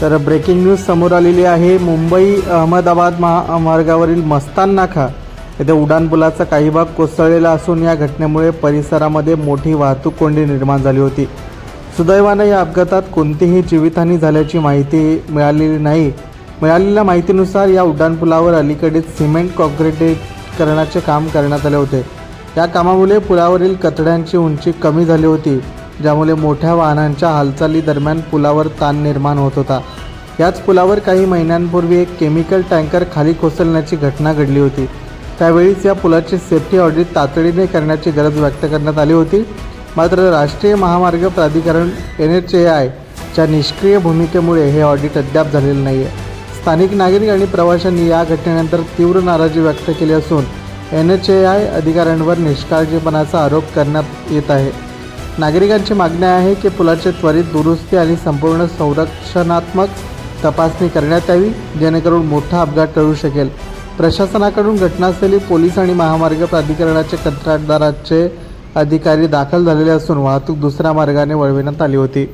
तर breaking news समोर आलेली आहे. मुंबई अहमदाबाद महामार्गावरील मस्तान नाका येथे उड्डाणपुलाचा काही भाग कोसळलेला असून या घटनेमुळे परिसरामध्ये मोठी वाहतूक कोंडी निर्माण झाली होती. सुदैवानं या अपघातात कोणतीही जीवितहानी झाल्याची माहिती मिळालेली नाही. मिळालेल्या माहितीनुसार या उड्डाणपुलावर अलीकडेच सिमेंट कॉन्क्रिटीकरणाचे काम करण्यात आले होते. या कामामुळे पुलावरील कचड्यांची उंची कमी झाली होती. ज्यामुळे मोठ्या वाहनांच्या हालचालीदरम्यान पुलावर ताण निर्माण होत होता. याच पुलावर काही महिन्यांपूर्वी एक केमिकल टँकर खाली कोसळण्याची घटना घडली होती. त्यावेळीच या पुलाची सेफ्टी ऑडिट तातडीने करण्याची गरज व्यक्त करण्यात आली होती. मात्र राष्ट्रीय महामार्ग प्राधिकरण एन एच ए आयच्या निष्क्रिय भूमिकेमुळे हे ऑडिट अद्याप झालेलं नाही आहे स्थानिक नागरिक आणि प्रवाशांनी या घटनेनंतर तीव्र नाराजी व्यक्त केली असून एन एच ए आय अधिकाऱ्यांवर निष्काळजीपणाचा आरोप करण्यात येत आहे. नागरिकांची मागणी आहे की पुलाचे त्वरित दुरुस्ती आणि संपूर्ण संरक्षणात्मक तपासणी करण्यात यावी जेणेकरून मोठा अपघात टळू शकेल. प्रशासनाकडून घटनास्थळी पोलीस आणि महामार्ग प्राधिकरणाचे कंत्राटदाराचे अधिकारी दाखल झालेले असून वाहतूक दुसऱ्या मार्गाने वळविण्यात आली होती.